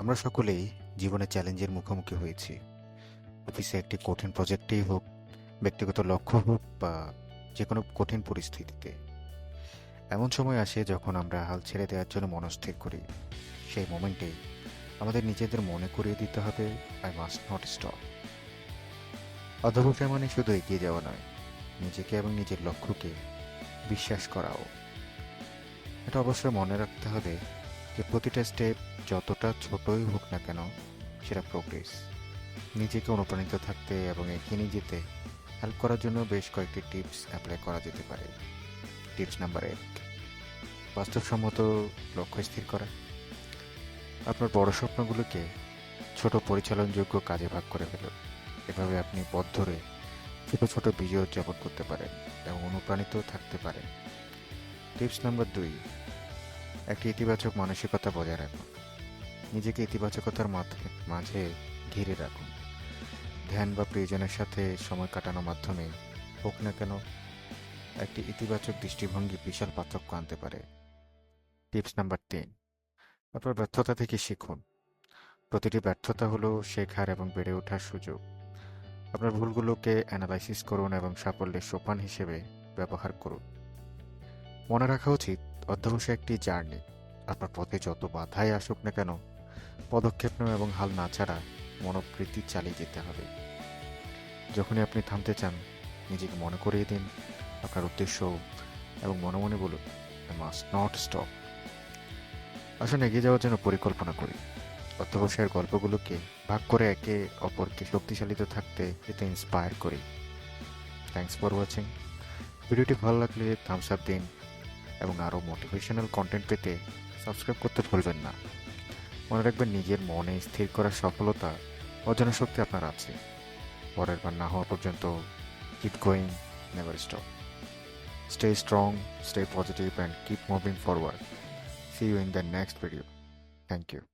আমরা সকলেই জীবনে চ্যালেঞ্জের মুখোমুখি হয়েছি। অফিসে একটি কঠিন প্রজেক্টেই হোক, ব্যক্তিগত লক্ষ্য হোক বা যে কোনো কঠিন পরিস্থিতিতে। এমন সময় আসে যখন আমরা হাল ছেড়ে দেওয়ার জন্য মনস্থির করি। সেই মোমেন্টেই আমাদের নিজেদের মনে করিয়ে দিতে হবে আই মাস্ট নট স্টপ অধ্যবসায় মানে শুধু এগিয়ে যাওয়া নয়, নিজেকে এবং নিজের লক্ষ্যকে বিশ্বাস করাও। এটা অবশ্যই মনে রাখতে হবে যে প্রতিটা স্টেপ যতটা ছোটই হোক না কেন, সেটা প্রোগ্রেস নিজেকে অনুপ্রাণিত থাকতে এবং এগিয়ে নিয়ে যেতে হেল্প করার জন্য বেশ কয়েকটি টিপস অ্যাপ্লাই করা যেতে পারে। টিপস নাম্বার এক, বাস্তবসম্মত লক্ষ্য স্থির করা। আপনার বড় স্বপ্নগুলোকে ছোট পরিচালনযোগ্য কাজে ভাগ করে ফেলুন এভাবে আপনি পথ ধরে ছোট ছোট বিজয় উদযাপন করতে পারেন এবং অনুপ্রাণিত থাকতে পারেন। টিপস নাম্বার দুই একটি ইতিবাচক মানসিকতা বজায় রাখুন। নিজেকে ইতিবাচকতার মাঝে ঘিরে রাখুন। ধ্যান বা প্রিয়জনের সাথে সময় কাটানোর মাধ্যমে হোক না কেন, একটি ইতিবাচক দৃষ্টিভঙ্গি বিশাল পার্থক্য আনতে পারে। টিপস নাম্বার তিন, আপনার ব্যর্থতা থেকে শিখুন। প্রতিটি ব্যর্থতা হলো শেখার এবং বেড়ে ওঠার সুযোগ। আপনার ভুলগুলোকে অ্যানালাইসিস করুন এবং সাফল্যের সোপান হিসেবে ব্যবহার করুন। মনে রাখা উচিত অধ্যবসায় একটি জার্নি। আপনার পথে যত বাধাই আসুক না কেন, পদক্ষেপ নেওয়া এবং হাল না ছাড়া মনোবৃত্তি চালিয়ে যেতে হবে। যখনই আপনি থামতে চান, নিজেকে মনে করিয়ে দিন। আপনার উদ্দেশ্য এবং মনে মনে বলুন আই মাস্ট নট স্টপ আসুন এগিয়ে যাওয়ার জন্য পরিকল্পনা করি। অধ্যবসায়ের গল্পগুলোকে ভাগ করে একে অপরকে শক্তিশালিত থাকতে এতে ইন্সপায়ার করি। থ্যাংকস ফর ওয়াচিং ভিডিওটি ভালো লাগলে থামস আপ দিন। এবং আরও মোটিভেশনাল কন্টেন্ট পেতে সাবস্ক্রাইব করতে ভুলবেন না। মনে রাখবেন নিজের মনে স্থির করার সফলতা অজানা শক্তি আপনার আছে। পরের বার না হওয়া পর্যন্ত keep going never stop stay strong stay positive and keep moving forward see you in the next video thank you